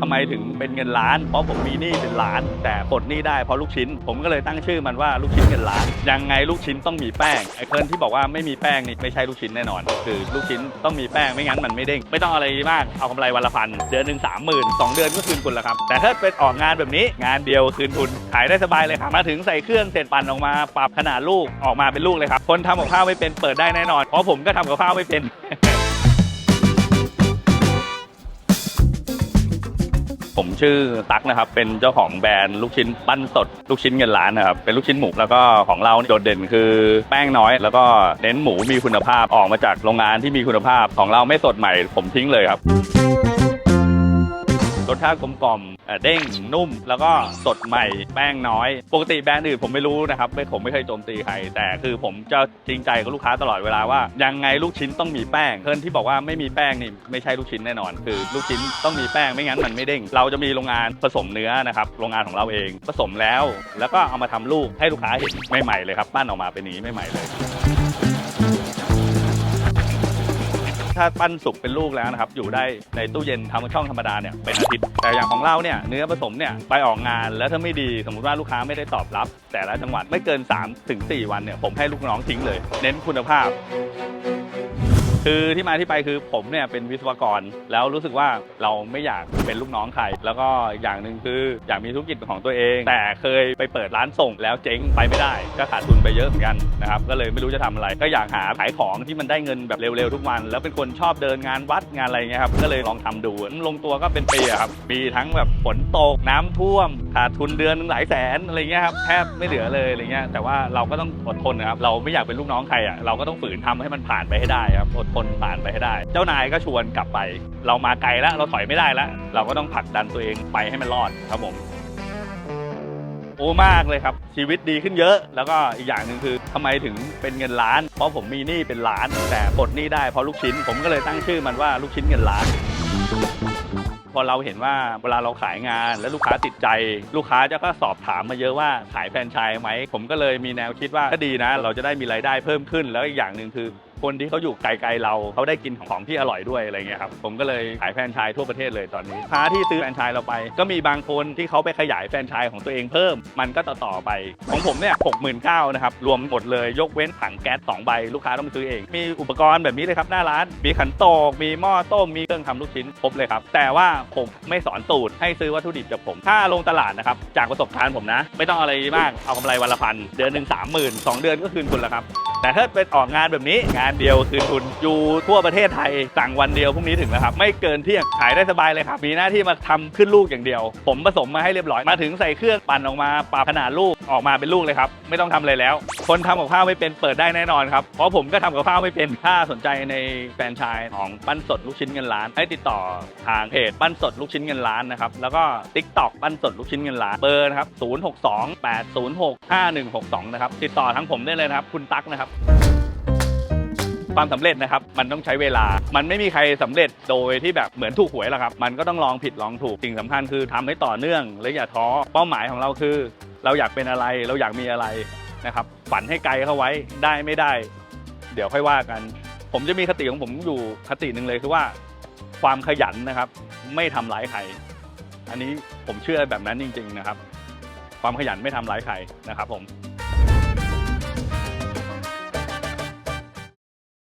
ทำไมถึงเป็นเงินล้าน เพราะผมมีหนี้เป็นล้าน แต่ปลดหนี้ได้เพราะลูกชิ้น ผมก็เลยตั้งชื่อมันว่าลูกชิ้นเงินล้าน ยังไงลูกชิ้นต้องมีแป้ง ไอ้คนที่บอกว่าไม่มีแป้งนี่ไม่ใช่ลูกชิ้นแน่นอน คือลูกชิ้นต้องมีแป้งไม่งั้นมันไม่เด้ง ไม่ต้องอะไรมาก เอากำไรวันละพัน เดือนหนึ่งสามหมื่นสองเดือนก็คืนทุนแล้วครับ แต่ถ้าเป็นออกงานแบบนี้งานเดียวคืนทุน ขายได้สบายเลยครับ มาถึงใส่เครื่องเสร็จปั่นออกมา ปรับขนาดลูกออกมาเป็นลูกเลยครับ คนทำกับข้าวไม่เป็นเปิดได้แน่นอน เพราะผมก็ทำกับข้าวไม่เป็น ผมชื่อตั๊กนะครับ เป็นเจ้าของแบรนด์ลูกชิ้นปั้นสด ลูกชิ้นเงินล้านนะครับ เป็นลูกชิ้นหมูแล้วก็ของเราโดดเด่นคือแป้งน้อย แล้วก็เน้นหมูมีคุณภาพออกมาจากโรงงานที่มีคุณภาพของเราไม่สดใหม่ ผมทิ้งเลยครับ รสชาติกลมกล่อมเอ่อเด้งนุ่ม แล้วก็สดใหม่แป้งน้อย ปกติแบรนด์อื่นผมไม่รู้นะครับไม่ผมไม่เคยโจมตีใคร แต่คือผมจะจริงใจกับลูกค้าตลอดเวลาว่า ยังไงลูกชิ้นต้องมีแป้งเพื่อนที่บอกว่าไม่มีแป้งนี่ไม่ใช่ลูกชิ้นแน่นอน คือ ลูกชิ้นต้องมีแป้งไม่งั้นมันไม่เด้ง เราจะมีโรงงานผสมเนื้อนะครับโรงงานของเราเองผสมแล้ว แล้วก็เอามาทำลูกให้ลูกค้าเห็นใหม่ๆเลยครับปั้นออกมาเป็นนี้ใหม่ๆเลย ถ้าปั้นสุกเป็นลูกแล้วนะครับ อยู่ได้ในตู้เย็นทำช่องธรรมดาเนี่ยเป็นอาทิตย์ แต่อย่างของเราเนี่ยเนื้อผสมเนี่ยไปออกงานแล้วถ้าไม่ดีสมมติว่าลูกค้าไม่ได้ตอบรับ แต่ละจังหวัดไม่เกิน3ถึง4วันเนี่ยผมให้ลูกน้องทิ้งเลย เน้นคุณภาพ คือที่มาที่ไปคือผมเนี่ยเป็นวิศวกร แล้วรู้สึกว่าเราไม่อยากเป็นลูกน้องใคร แล้วก็อย่างหนึ่งคืออยากมีธุรกิจของตัวเอง แต่เคยไปเปิดร้านส่งแล้วเจ๊งไปไม่ได้ ก็ขาดทุนไปเยอะเหมือนกันนะครับก็เลยไม่รู้จะทำอะไร ก็อยากหาขายของที่มันได้เงินแบบเร็วๆทุกวัน แล้วเป็นคนชอบเดินงานวัดงานอะไรเงี้ยครับก็เลยลองทำดูลงตัวก็เป็นปีครับมีทั้งแบบฝนตกน้ำท่วมขาดทุนเดือนหนึงหลายแสนอะไรเงี้ยครับแทบไม่เหลือเลยอะไรเงี้ยแต่ว่าเราก็ต้องอดทนนะครับเราไม่อยากเป็นลูกน้องใครอะเราก็ต้องฝืนทำให้มันผ่านไปให้ได้ครับอดทนผ่านไปให้ได้ เจ้านายก็ชวนกลับไป เรามาไกลแล้วเราถอยไม่ได้แล้ว เราก็ต้องผลักดันตัวเองไปให้มันรอดครับผมโอ้มากเลยครับ ชีวิตดีขึ้นเยอะ แล้วก็อีกอย่างหนึ่งคือทำไมถึงเป็นเงินล้าน เพราะผมมีหนี้เป็นล้าน แต่ปลดหนี้ได้เพราะลูกชิ้น ผมก็เลยตั้งชื่อมันว่าลูกชิ้นเงินล้าน พอเราเห็นว่าเวลาเราขายงาน แล้วลูกค้าติดใจ ลูกค้าจะก็สอบถามมาเยอะว่าขายแฟรนไชส์ไหมผมก็เลยมีแนวคิดว่าก็ดีนะ เราจะได้มีรายได้เพิ่มขึ้นแล้วอีกอย่างหนึ่งคือ คนที่เขาอยู่ไกลๆเราเขาได้กินของที่อร่อยด้วยอะไรเงี้ยครับผมก็เลยขายแฟรนไชส์ทั่วประเทศเลยตอนนี้ลูกค้าที่ซื้อแฟรนไชส์เราไป ก็มีบางคนที่เขาไปขยายแฟรนไชส์ของตัวเองเพิ่ม มันก็ต่อต่อๆไป ของผมเนี่ยหกหมื่นเก้านะครับรวมหมดเลยยกเว้นถังแก๊สสองใบลูกค้าต้องซื้อเอง มีอุปกรณ์แบบนี้เลยครับหน้าร้าน มีขันโตกมีหม้อต้มมีเครื่องทำลูกชิ้นครบเลยครับแต่ว่าผมไม่สอนสูตรให้ซื้อวัตถุดิบจากผมถ้าลงตลาดนะครับจากประสบการณ์ผมนะ ไม่ต้องอะไรมากเอากำไรวันละพันเดือนหนึ่งสามหมื่นสองเดือนก็คืนทุนแล้วครับ แต่ถ้าเป็นออกงานแบบนี้งานเดียวคืนทุนอยู่ทั่วประเทศไทยสั่งวันเดียวพรุ่งนี้ถึงแล้วครับ ไม่เกินเที่ยงขายได้สบายเลยครับ มีหน้าที่มาทำขึ้นลูกอย่างเดียว ผมผสมมาให้เรียบร้อยมาถึงใส่เครื่องปั่นออกมาปรับขนาดลูกออกมาเป็นลูกเลยครับ ไม่ต้องทำอะไรแล้ว คนทำกับข้าวไม่เป็นเปิดได้แน่นอนครับเพราะผมก็ทำกับข้าวไม่เป็นถ้าสนใจในแฟรนไชส์ของปั้นสดลูกชิ้นเงินล้าน ให้ติดต่อทางเพจปั้นสดลูกชิ้นเงินล้านนะครับแล้วก็ TikTok ปั้นสดลูกชิ้นเงินล้านเบอร์นะครับ062 806 5162นะครับติดต่อทั้งผมได้เลยนะครับคุณตั๊กนะครับ ความสำเร็จนะครับมันต้องใช้เวลา มันไม่มีใครสำเร็จโดยที่แบบเหมือนถูกหวยหรอกครับ มันก็ต้องลองผิดลองถูกสิ่งสำคัญคือทำให้ต่อเนื่องและอย่าท้อเป้าหมายของเราคือ เราอยากเป็นอะไรเราอยากมีอะไรนะครับฝันให้ไกลเข้าไว้ได้ไม่ได้ เดี๋ยวค่อยว่ากัน ผมจะมีคติของผมอยู่คติหนึ่งเลยคือว่าความขยันนะครับ ไม่ทำร้ายใครอันนี้ผมเชื่อแบบนั้นจริง ๆนะครับ ความขยันไม่ทำร้ายใครนะครับผม